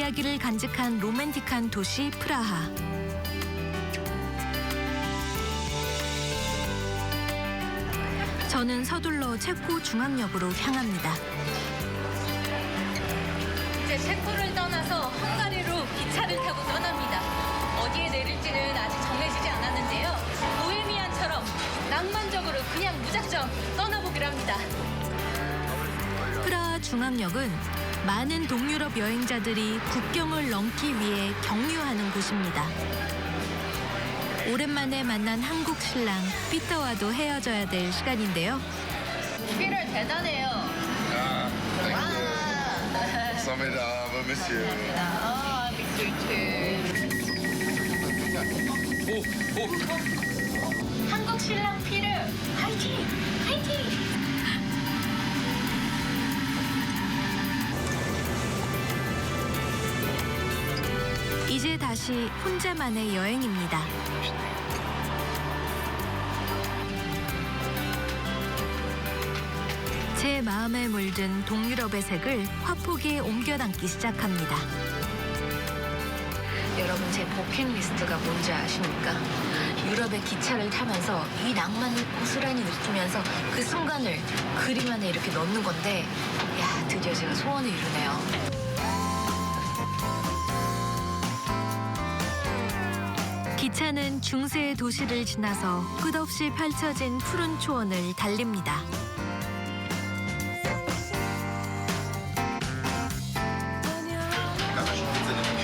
이야기를 간직한 로맨틱한 도시 프라하. 저는 서둘러 체코 중앙역으로 향합니다. 이제 체코를 떠나서 헝가리로 기차를 타고 떠납니다. 어디에 내릴지는 아직 정해지지 않았는데요. 보헤미안처럼 낭만적으로 그냥 무작정 떠나보기로 합니다. 프라하 중앙역은 많은 동유럽 여행자들이 국경을 넘기 위해 경유하는 곳입니다. 오랜만에 만난 한국 신랑 피터와도 헤어져야 될 시간인데요. 피를 대단해요. Thank 와. miss you. 아. Oh, oh. 한국 신랑 피를 화이팅! 화이팅! 이제 다시 혼자만의 여행입니다. 제 마음에 물든 동유럽의 색을 화폭에 옮겨 담기 시작합니다. 여러분 제 버킷리스트가 뭔지 아십니까? 유럽의 기차를 타면서 이 낭만을 고스란히 느끼면서 그 순간을 그림 안에 이렇게 넣는 건데 야 드디어 제가 소원을 이루네요. 기차는 중세의 도시를 지나서 끝없이 펼쳐진 푸른 초원을 달립니다.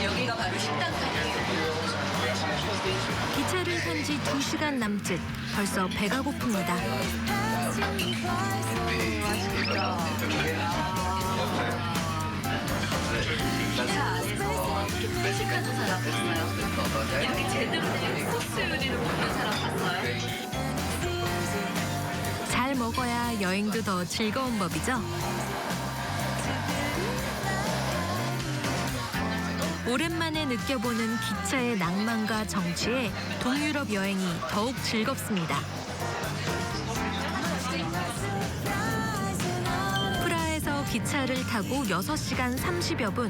여기가 바로 식당 칸이에요. 기차를 탄지 2시간 남짓 벌써 배가 고픕니다. 안에 잘 먹어야 여행도 더 즐거운 법이죠. 오랜만에 느껴보는 기차의 낭만과 정취에 동유럽 여행이 더욱 즐겁습니다. 프라하에서 기차를 타고 6시간 30여 분.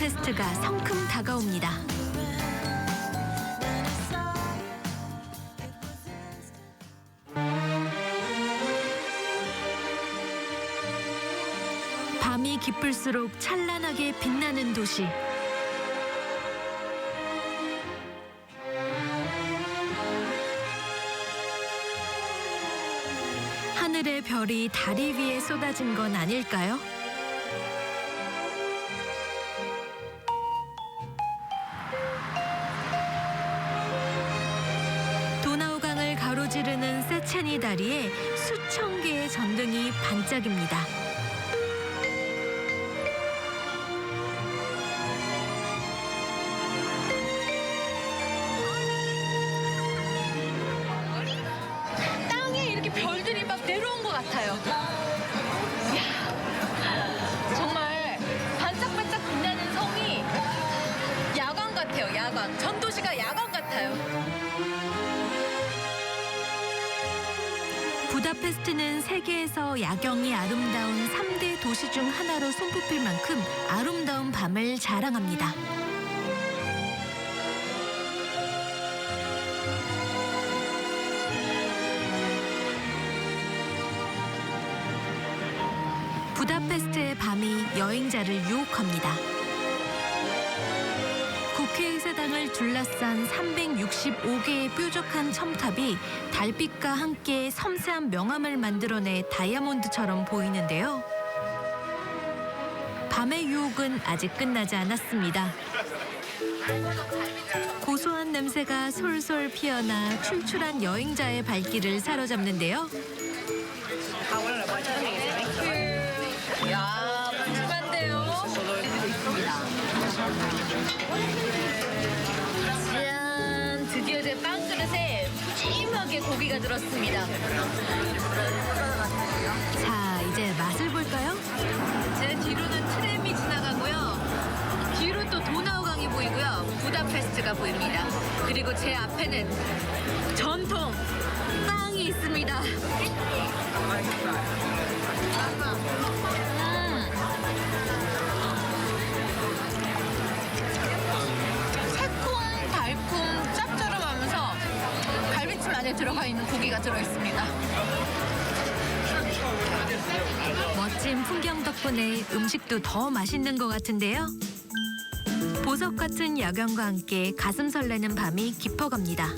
페스트가 성큼 다가옵니다. 밤이 깊을수록 찬란하게 빛나는 도시. 하늘의 별이 다리 위에 쏟아진 건 아닐까요? 체니 다리에 수천 개의 전등이 반짝입니다. 땅에 이렇게 별들이 막 내려온 것 같아요. 야광 같아요, 야광. 전도시가 야광 같아요. 부다페스트는 세계에서 야경이 아름다운 3대 도시 중 하나로 손꼽힐 만큼 아름다운 밤을 자랑합니다. 부다페스트의 밤이 여행자를 유혹합니다. 둘러싼 365개의 뾰족한 첨탑이 달빛과 함께 섬세한 명암을 만들어내 다이아몬드처럼 보이는데요. 밤의 유혹은 아직 끝나지 않았습니다. 고소한 냄새가 솔솔 피어나 출출한 여행자의 발길을 사로잡는데요. 이야, 푸짐한데요? 고기가 들었습니다. 자, 이제 맛을 볼까요? 제 뒤로는 트램이 지나가고요. 뒤로 또 도나우강이 보이고요. 부다페스트가 보입니다. 그리고 제 앞에는 전통 빵이 있습니다. 들어가 있는 고기가 들어 있습니다. 멋진 풍경 덕분에 음식도 더 맛있는 것 같은데요. 보석 같은 야경과 함께 가슴 설레는 밤이 깊어갑니다.